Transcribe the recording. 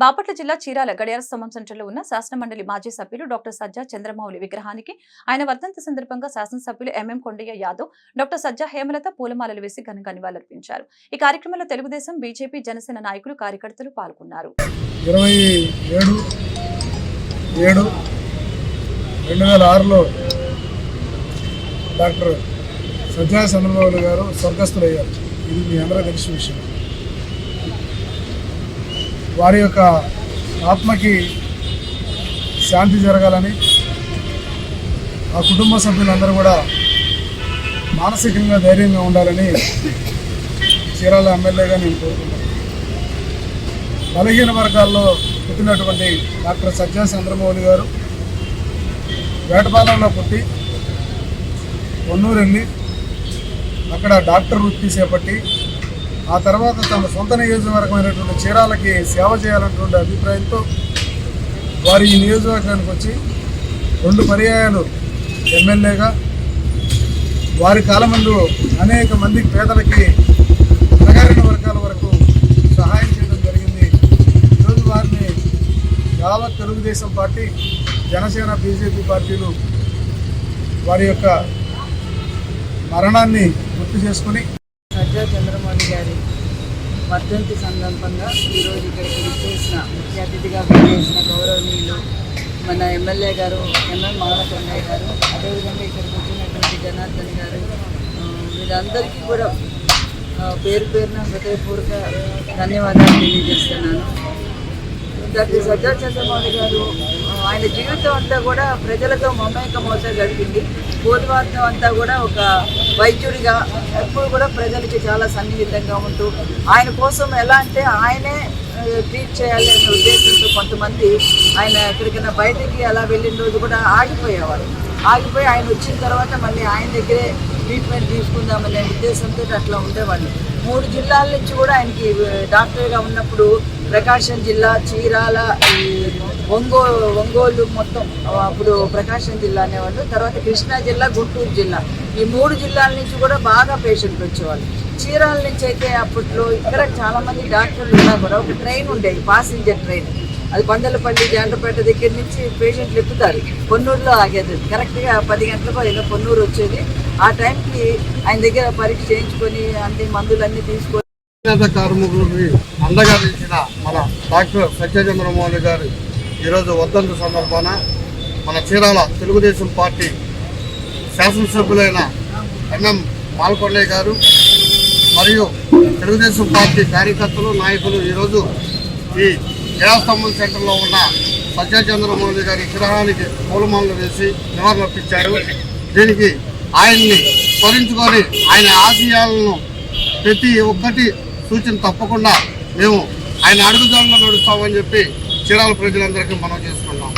బాపట్ల జిల్లా చీరాల గడియార స్తంభం సెంటర్లో ఉన్న శాసనమండలి మాజీ సభ్యులు డాక్టర్ సజ్జా చంద్రమౌళి విగ్రహానికి ఆయన వర్ధంతి సందర్భంగా శాసనసభ్యులు M M Kondaiah Yadav doctor Sajja Hemalatha పూలమాలలు వేసి ఘనంగా నివాళులర్పించారు. ఈ కార్యక్రమంలో తెలుగుదేశం బీజేపీ జనసేన నాయకులు కార్యకర్తలు పాల్గొన్నారు. డాక్టర్ సజ్జా చంద్రబాబు గారు స్వర్గస్థులయ్యారు. ఇది మీ అందరూ తెలిసిన విషయం. వారి యొక్క ఆత్మకి శాంతి జరగాలని ఆ కుటుంబ సభ్యులందరూ కూడా మానసికంగా ధైర్యంగా ఉండాలని చీరాల ఎమ్మెల్యేగా నేను కోరుకుంటున్నాను. బలహీన వర్గాల్లో పుట్టినటువంటి డాక్టర్ సజ్జా చంద్రమౌళి గారు వేటపాలెంలో పుట్టి పొన్నూరు వెళ్ళి అక్కడ డాక్టర్ వృత్తి చేపట్టి ఆ తర్వాత తన సొంత నియోజకవర్గమైనటువంటి చీరాలకి సేవ చేయాలన్నటువంటి అభిప్రాయంతో వారు ఈ నియోజకవర్గానికి వచ్చి రెండు పర్యాయాలు ఎమ్మెల్యేగా వారి కాలమందు అనేక మంది పేదలకి అణగారిన వర్గాల వరకు సహాయం చేయడం జరిగింది. ఈరోజు వారిని యావత్ తెలుగుదేశం పార్టీ జనసేన బీజేపీ పార్టీలు వారి యొక్క మరణాన్ని గుర్తు చేసుకుని సజ్జా చంద్రమౌళి గారి వర్ధంతి సందర్భంగా ఈరోజు ఇక్కడికి విచ్చేసిన ముఖ్య అతిథిగా విచ్చేసిన గౌరవనీయులు మన ఎమ్మెల్యే గారు ఎంఎం మాలకొండయ్య గారు అదేవిధంగా ఇక్కడికి వచ్చినటువంటి జనార్దన్ గారు ఆ, వీరందరికీ కూడా పేరు పేరున హృదయపూర్వక ధన్యవాదాలు తెలియజేస్తున్నాను. డాక్టర్ సజ్జా చంద్రమౌళి గారు ఆయన జీవితం అంతా కూడా ప్రజలతో మమేకమవుతా గడిపింది పూర్వార్థం అంతా కూడా ఒక వైద్యుడిగా ఎప్పుడు కూడా ప్రజలకి చాలా సన్నిహితంగా ఉంటూ ఆయన కోసం ఎలా అంటే ఆయనే ట్రీట్ చేయాలి అనే ఉద్దేశంతో కొంతమంది ఆయన ఎక్కడికైనా బయటికి అలా వెళ్ళిన రోజు కూడా ఆగిపోయేవారు. ఆగిపోయి ఆయన వచ్చిన తర్వాత మళ్ళీ ఆయన దగ్గరే ట్రీట్మెంట్ తీసుకుందామనే ఉద్దేశంతో అట్లా ఉండేవాళ్ళు. మూడు జిల్లాల నుంచి కూడా ఆయనకి డాక్టర్గా ఉన్నప్పుడు ప్రకాశం జిల్లా చీరాల ఈ ఒంగోలు ఒంగోలు మొత్తం అప్పుడు ప్రకాశం జిల్లా అనేవాళ్ళు. తర్వాత కృష్ణా జిల్లా గుంటూరు జిల్లా. ఈ మూడు జిల్లాల నుంచి కూడా బాగా పేషెంట్లు వచ్చేవాళ్ళు. చీరాల నుంచి అయితే అప్పట్లో ఇక్కడ చాలామంది డాక్టర్లు ఉన్నా కూడా ఒక ట్రైన్ ఉండేది పాసింజర్ ట్రైన్. అది పందలపల్లి జాండ్రపేట దగ్గర నుంచి పేషెంట్లు ఎక్కుతారు. పొన్నూరులో ఆగేది. కరెక్ట్గా పది గంటలకు ఏదో పొన్నూరు వచ్చేది. ఆ టైంకి ఆయన దగ్గర పరీక్ష చేయించుకొని అన్ని మందులన్నీ తీసుకొని చేనేత కార్మికులకి అండగా నిలిచిన మన డాక్టర్ సత్యచంద్రమౌళి గారు ఈరోజు వద్దంత సందర్భాన మన చీరాల తెలుగుదేశం పార్టీ శాసనసభ్యులైన ఎంఎం పాల్కొండే గారు మరియు తెలుగుదేశం పార్టీ కార్యకర్తలు నాయకులు ఈరోజు ఈ జయస్తంభం సెంటర్లో ఉన్న సత్యచంద్రమౌళి గారి విగ్రహానికి పూలమాలలు వేసి నివాళులర్పించారు దీనికి ఆయన్ని స్మరించుకొని ఆయన ఆశయాలను ప్రతి ఒక్కటి సూచన తప్పకుండా మేము ఆయన అడుగుదారులు నడుస్తామని చెప్పి చీరాల ప్రజలందరికీ మనం చేసుకున్నాం.